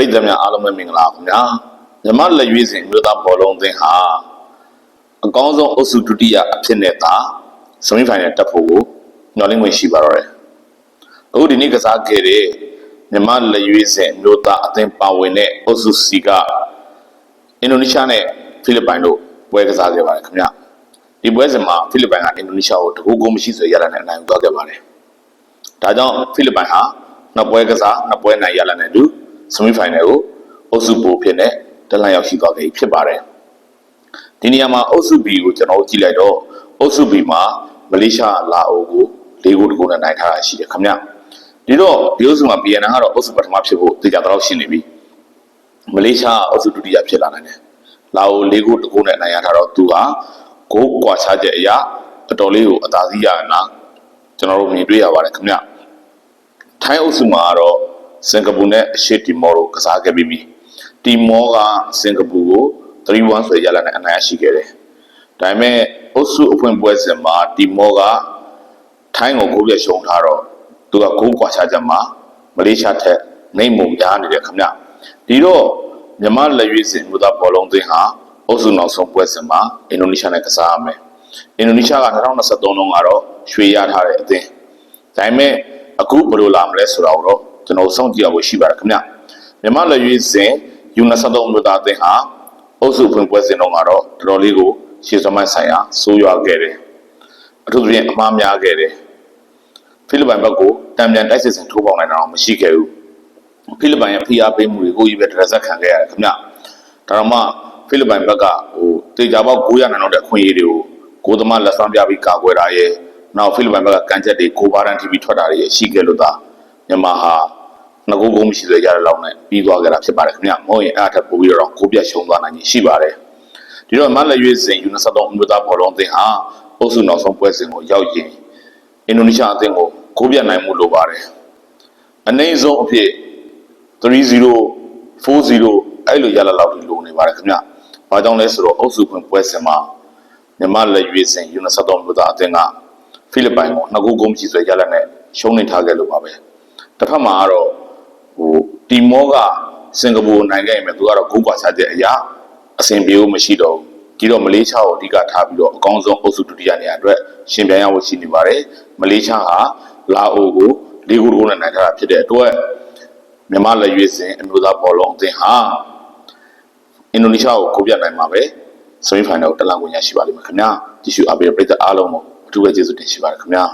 ရိသတ်များအားလုံးပဲမင်္ဂလာပါခင်ဗျာမြမလက်ရွေးစဉ်မြို့သားဘောလုံးအသင်းဟာအကောင်းဆုံးအုပ်စုဒုတိယအဖြစ်နဲ့သာစမီဖိုင်နယ်တက်ဖို့ကိုညှော်လင့်ဝင်ရှိပါတော့တယ်အခုဒီနေ့ကစားခဲ့တဲ့မြမလက်ရွေးစဉ်မြို့သားအသင်းပါဝင်တဲ့အုပ်စုစီကအင်ဒိုနီးရှားနဲ့ဖိလစ်ပိုင်တို့ပွဲကစားခဲ့ပါတယ်ခင်ဗျာဒီပွဲစဉ်မှာဖိလစ်ပိုင်ကအင်ဒိုနီးရှားကိုတကူကိုမရှိဆိုရရတဲ့အနိုင်ယူသွားခဲ့ပါတယ်ဒါကြောင့်ဖိလစ်ပိုင်ဟာနှစ်ပွဲကစားနှစ်ပွဲနိုင်ရလာတဲ့လူ စမီဖိုင်နယ်ကိုအုပ်စုပိုဖြစ်နေတလန်ရောက်ရှိသွားခဲ့ပြီဖြစ်ပါတယ်။ဒီနေရာမှာအုပ်စု B ကိုကျွန်တော်တို့ကြည့်လိုက်တော့အုပ်စု B မှာမလေးရှားလာအိုကို၄ဂိုးတကူနဲ့နိုင်ထားတာရှိတယ်ခင်ဗျ။ဒီတော့ဒီအုပ်စုမှာ BNN ကတော့အုပ်စုပထမဖြစ်ဖို့သိကြတော့ရှင်းနေပြီ။မလေးရှားအုပ်စုဒုတိယဖြစ်လာနိုင်တယ်။လာအို၄ဂိုးတကူနဲ့နိုင်ရထားတော့သူဟာဂိုးကွာခြားချက်အရာအတော်လေးကိုအသာစီးရနာကျွန်တော်တို့မြင်တွေ့ရပါတယ်ခင်ဗျ။ထိုင်းအုပ်စုမှာကတော့ စင်ကာပူနဲ့အရှေ့တီမောတို့ကစားခဲ့ပြီးပြီ။တီမောကစင်ကာပူကို3-1ဆွဲရလာတဲ့အနိုင်ရရှိခဲ့တယ်။ဒါပေမဲ့အုပ်စုအဖွင့်ပွဲစဉ်မှာတီမောကထိုင်းကိုကိုပြည့်ရှုံထားတော့သူကဂိုးကွာခြားချက်မှာမလေးရှားထက်နိုင်မုံများနေတယ်ခင်ဗျ။ဒီတော့မြန်မာလက်ရွေးစင်မြို့သားဘောလုံးသင်းဟာအုပ်စုနောက်ဆုံးပွဲစဉ်မှာအင်ဒိုနီးရှားနဲ့ကစားရမယ်။အင်ဒိုနီးရှားက2023တုန်းကတော့ရွှေရထားတဲ့အသင်းဒါပေမဲ့အခုဘယ်လိုလာမလဲဆိုတာကိုတော့ ကျွန်တော်စောင့်ကြည့်ရဖို့ရှိပါတယ်ခင်ဗျမြန်မာလက်ရွေးစင်ယူ23မြို့သားအသင်းဟာအုပ်စုဖွင့်ပွဲစဉ်တုန်းကတော့တော်တော်လေးကိုရှေ့ဆုံးမဆိုင်ရာဆိုးရွားခဲ့တယ်အထူးသဖြင့်အမှားများခဲ့တယ်ဖိလစ်ပိုင်ဘက်ကိုတံပြန်တိုက်စစ်ဆင်ထိုးပေါက်နိုင်တာတော့မရှိခဲ့ဘူးဖိလစ်ပိုင်ရဲ့ဖိအားပေးမှုတွေကိုကြီးပဲတရဇက်ခံခဲ့ရတယ်ခင်ဗျဒါတော့မှဖိလစ်ပိုင်ဘက်ကဟိုတေချာပေါက်900နိုင်တော့တဲ့အခွင့်အရေးတွေကိုကိုသမားလက်ဆောင်ပြပြီးကာကွယ်တာရဲ့နောက်ဖိလစ်ပိုင်ဘက်ကကန်ချက်တွေကိုဘာရန် TV ထွက်တာတွေရဲ့ရှိခဲ့လို့သာမြန်မာဟာ ငကိုးကုန်းမရှိသေးကြတဲ့လောက်နဲ့ပြီးသွားကြတာဖြစ်ပါတယ်ခင်ဗျမဟုတ်ရင်အဲ့အထက်ပိုပြီးတော့ကိုပြတ်ရှုံးသွားနိုင်ခြင်းရှိပါတယ်ဒီတော့မလက်ရွေးစဉ်ယူနဆတ်တော်အမျိုးသားဘောလုံးအသင်းဟာအုပ်စုနောက်ဆုံးပွဲစဉ်ကိုရောက်ရင်အင်ဒိုနီးရှားအသင်းကိုကိုပြတ်နိုင်မှုလိုပါတယ်အနည်းဆုံးအဖြစ်3-0 4-0အဲ့လိုရလာလောက်ဒီလိုနေပါတယ်ခင်ဗျ။ဘာကြောင့်လဲဆိုတော့အုပ်စုဖွင့်ပွဲစဉ်မှာမြန်မာလက်ရွေးစဉ်ယူနဆတ်တော်မြို့သားအသင်းကဖိလစ်ပိုင်ကိုနှစ်ခုကုန်းကြီးဆွဲရလာနဲ့ရှုံးနေထားခဲ့လို့ပါပဲ။တစ်ဖက်မှာကတော့ ဟိုတီမောကစင်ကာပူနိုင်ခဲ့ရင်ပဲသူကတော့ဂိုးကွာချတဲ့အရာအဆင်ပြေဖို့မရှိတော့ဘူး။ဒီတော့မလေးရှားကိုအဓိကထားပြီးတော့အကောင်းဆုံးအုပ်စုဒုတိယနေရာအတွက်ရှင်ပြိုင်ရဖို့ရှိနေပါတယ်။မလေးရှားဟာလာအိုကို၄ဂိုးတကုန်းနဲ့နိုင်ထားတာဖြစ်တဲ့အတွက်မြန်မာလက်ရွေးစင်အမျိုးသားဘောလုံးအသင်းဟာအင်ဒိုနီးရှားကိုကိုပြတ်နိုင်မှာပဲစမီဖိုင်နယ်ကိုတက်လန့်ဝင်ရရှိပါလိမ့်မယ်ခင်ဗျာကြည့်ရှုအားပေးတဲ့ပရိသတ်အားလုံးကိုအထူးပဲကျေးဇူးတင်ရှိပါတယ်ခင်ဗျာ